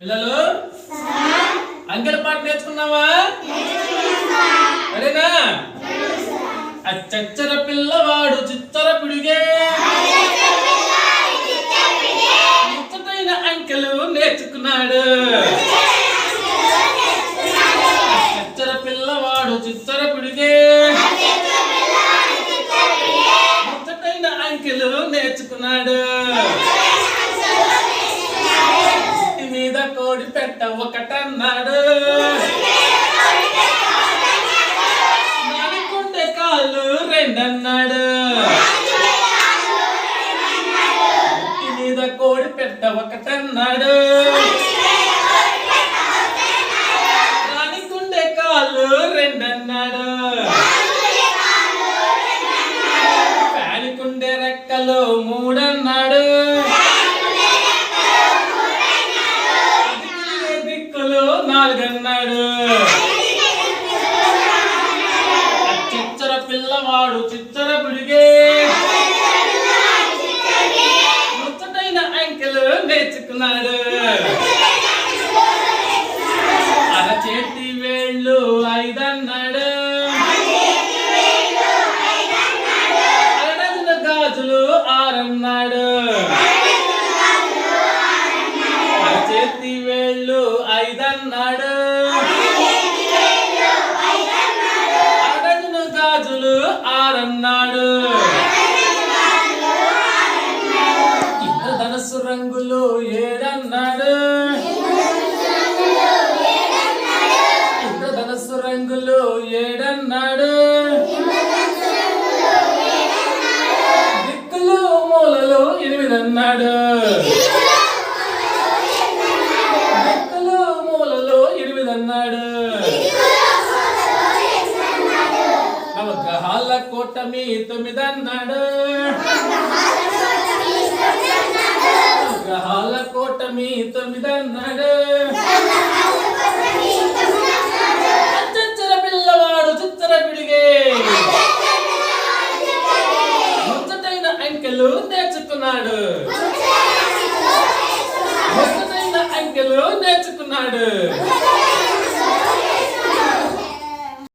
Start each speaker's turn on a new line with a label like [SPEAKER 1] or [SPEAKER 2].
[SPEAKER 1] పిల్లలు? అంకెల పాట నేర్చుకున్నావా? సరేనా? ఆ చచ్చర పిల్లవాడు చిచ్చర పిడిగే. ముచ్చటైన అంకెలు నేర్చుకున్నాడు. ఆ చచ్చర పిల్లవాడు చిచ్చర పిడిగే. ముచ్చటైన అంకెలు నేర్చుకున్నాడు ఇంటి మీద కోడి పెట్ట ఒకటన్నాడు నాలుగుండే కాళ్ళు రెండన్నాడు. ఇంటి మీద కోడి పెట్ట ఒకటన్నాడు నాలుగుండే కాళ్ళు రెండన్నాడు ఫ్యానికుండే రెక్కలు మూడన్నాడు అదిగిలే నాలుగు అన్నాడు ఆ చిచ్చర పిల్లవాడు చిచ్చర పిడిగే. ముచ్చటైన అంకెలు నేర్చుకున్నాడు. ఐదన్నాడు. అడగను గాజులు ఆరన్నాడు. ఇంద్రధనస్సు రంగులు ఏడన్నాడు. ఇంద్రధనస్సు రంగులు ఏడన్నాడు. దిక్కులు మూలలు ఎనిమిది నవగ్రహాల కూటమి తొమ్మిది అన్నాడు కూటమి తొమ్మిదన్నాడు. చిచ్చర పిల్లవాడు చిచ్చర పిడిగే. ముచ్చటైన అంకెలు నేర్చుకున్నాడు. ముచ్చటైన అంకెలు నేర్చుకున్నాడు.